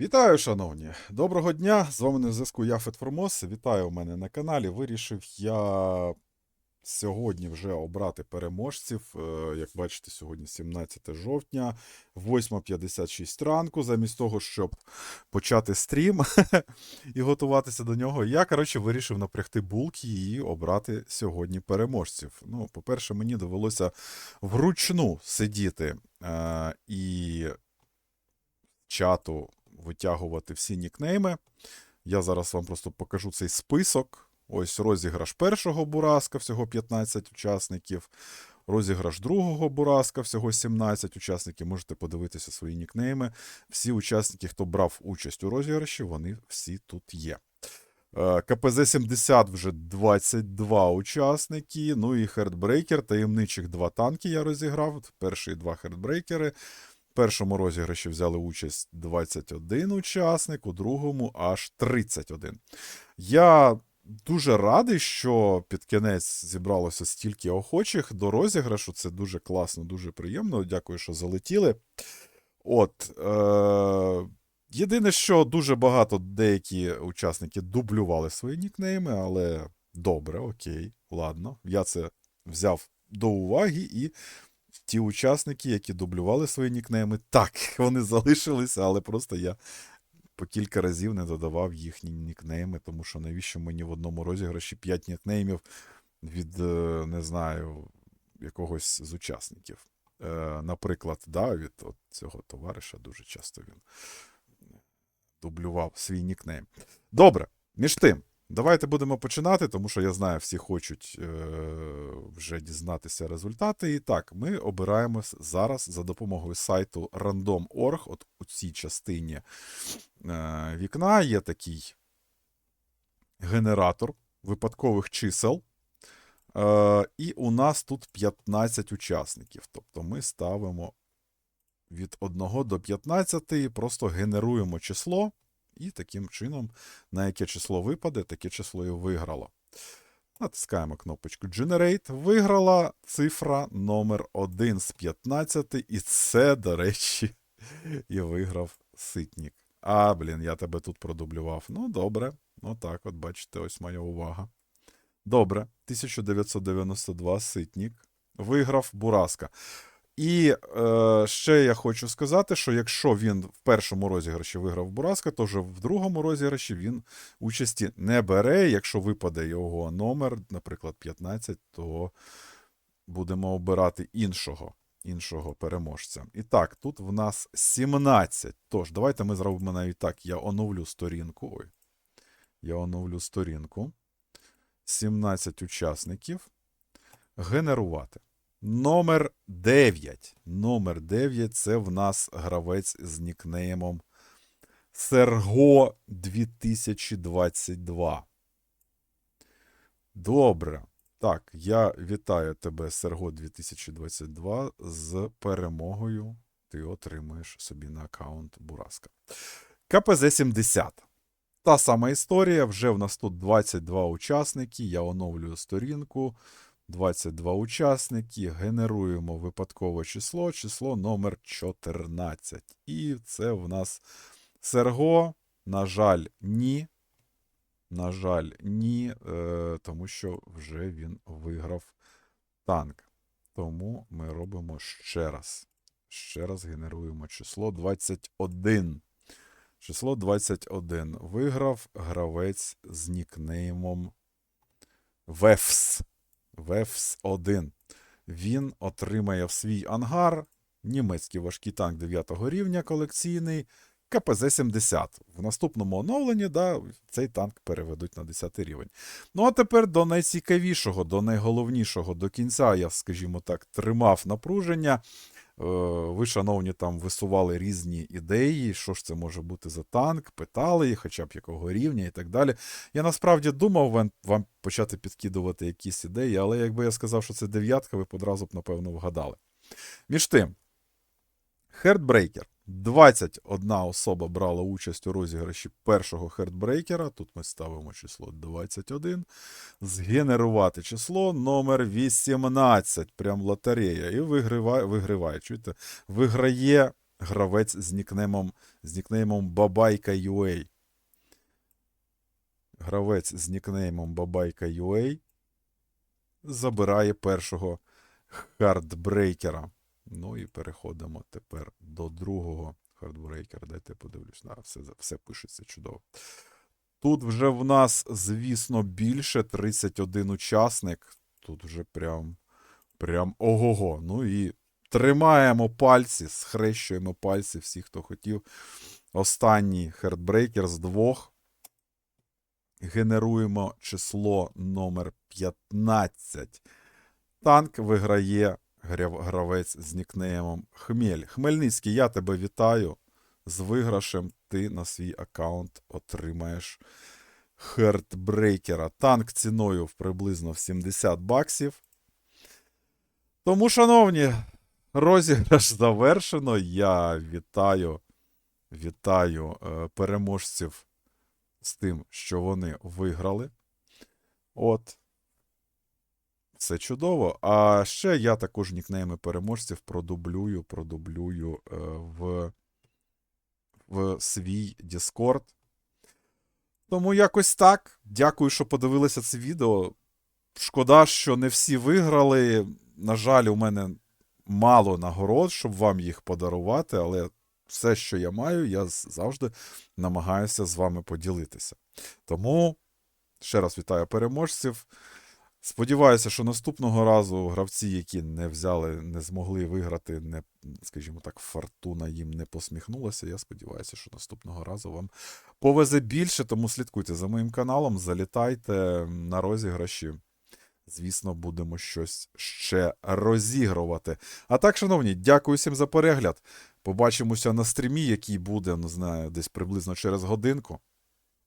Вітаю, шановні! Доброго дня! З вами на зв'язку я Фетформос. Вітаю у мене на каналі. Вирішив я сьогодні вже обрати переможців. Е, Як бачите, сьогодні 17 жовтня, 8.56 ранку. Замість того, щоб почати стрім і готуватися до нього, я, коротше, вирішив напрягти булки і обрати сьогодні переможців. Ну, по-перше, мені довелося вручну сидіти е, і чату витягувати всі нікнейми. Я зараз вам просто покажу цей список. Ось розіграш першого бураска, всього 15 учасників. Розіграш другого бураска, всього 17 учасників. Можете подивитися свої нікнейми. Всі учасники, хто брав участь у розіграші, вони всі тут є. Е, КПЗ 70 вже 22 учасники. Ну і хердбрейкер, таємничих два танки я розіграв. Перші два хердбрейкери. Першому розіграші взяли участь 21 учасник, у другому аж 31. Я дуже радий, що під кінець зібралося стільки охочих до розіграшу. Це дуже класно, дуже приємно. Дякую, що залетіли. От. Е- єдине, що дуже багато деякі учасники дублювали свої нікнейми, але добре, окей, ладно. Я це взяв до уваги і ті учасники, які дублювали свої нікнейми, так, вони залишилися, але просто я по кілька разів не додавав їхні нікнейми, тому що навіщо мені в одному розіграші 5 нікнеймів від, е, не знаю, якогось з учасників. Е, Наприклад, да, від от цього товариша дуже часто він дублював свій нікнейм. Добре, між тим, давайте будемо починати, тому що я знаю, всі хочуть е, вже дізнатися результати. І так, ми обираємо с- зараз за допомогою сайту random.org. От у цій частині е, вікна є такий генератор випадкових чисел. Е, і у нас тут 15 учасників. Тобто ми ставимо від 1 до 15, і просто генеруємо число, і таким чином, на яке число випаде, таке число і виграло. Натискаємо кнопочку Generate. Виграла цифра номер 1 з 15, і це, до речі, і виграв ситник. А, блін, я тебе тут продублював. Ну, добре. Отак, от бачите, ось моя увага. Добре, 1992 ситник. Виграв Бураска. І е, ще я хочу сказати, що якщо він в першому розіграші виграв Бураска, то вже в другому розіграші він участі не бере. Якщо випаде його номер, наприклад, 15, то будемо обирати іншого, іншого переможця. І так, тут в нас 17. Тож, давайте ми зробимо навіть так. Я оновлю сторінку. Ой. Я оновлю сторінку. 17 учасників. Генерувати. Номер 9. Номер 9 це в нас гравець з нікнеймом Серго 2022. Добре. Так, я вітаю тебе, Серго 2022, з перемогою. Ти отримаєш собі на аккаунт Бураска. КПЗ 70. Та сама історія. Вже в нас тут 22 учасники. Я оновлюю сторінку. 22 учасники. Генеруємо випадкове число, число номер 14. І це в нас Серго. На жаль, ні. На жаль, ні, е, тому що вже він виграв танк. Тому ми робимо ще раз. Ще раз генеруємо число 21. Число 21. Виграв гравець з нікнеймом Вефс. Вефс 1. Він отримає в свій ангар німецький важкий танк 9 рівня колекційний КПЗ-70. В наступному оновленні да, цей танк переведуть на 10 рівень. Ну а тепер до найцікавішого, до найголовнішого, до кінця я, скажімо так, тримав напруження. Е, Ви, шановні, там висували різні ідеї, що ж це може бути за танк, питали їх, хоча б якого рівня і так далі. Я насправді думав вам, почати підкидувати якісь ідеї, але якби я сказав, що це дев'ятка, ви б одразу б, напевно, вгадали. Між тим, Хердбрейкер. 21 особа брала участь у розіграші першого хердбрейкера. Тут ми ставимо число 21. Згенерувати число номер 18. Прям лотерея. І виграває, виграває чуєте, виграє гравець з нікнеймом, з нікнеймом Бабайка.ua. Гравець з нікнеймом Бабайка.ua забирає першого хардбрейкера. Ну і переходимо тепер до другого хардбрейкера. Дайте подивлюсь. Да, все, все пишеться чудово. Тут вже в нас, звісно, більше 31 учасник. Тут вже прям, прям ого-го. Ну і тримаємо пальці, схрещуємо пальці всі, хто хотів. Останній хардбрейкер з двох. Генеруємо число номер 15. Танк виграє гравець з нікнеймом Хмель. Хмельницький, я тебе вітаю. З виграшем ти на свій аккаунт отримаєш хертбрейкера. Танк ціною в приблизно в 70 баксів. Тому, шановні, розіграш завершено. Я вітаю, вітаю е, переможців з тим, що вони виграли. От. Все чудово. А ще я також нікнейми переможців продублюю, продублюю е, в, в свій Discord. Тому якось так. Дякую, що подивилися це відео. Шкода, що не всі виграли. На жаль, у мене мало нагород, щоб вам їх подарувати, але все, що я маю, я завжди намагаюся з вами поділитися. Тому ще раз вітаю переможців. Сподіваюся, що наступного разу гравці, які не взяли, не змогли виграти, не, скажімо так, фортуна їм не посміхнулася. Я сподіваюся, що наступного разу вам повезе більше, тому слідкуйте за моїм каналом, залітайте на розіграші. Звісно, будемо щось ще розігрувати. А так, шановні, дякую всім за перегляд. Побачимося на стрімі, який буде, не знаю, десь приблизно через годинку.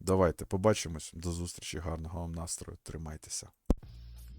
Давайте побачимось. До зустрічі, гарного вам настрою. Тримайтеся.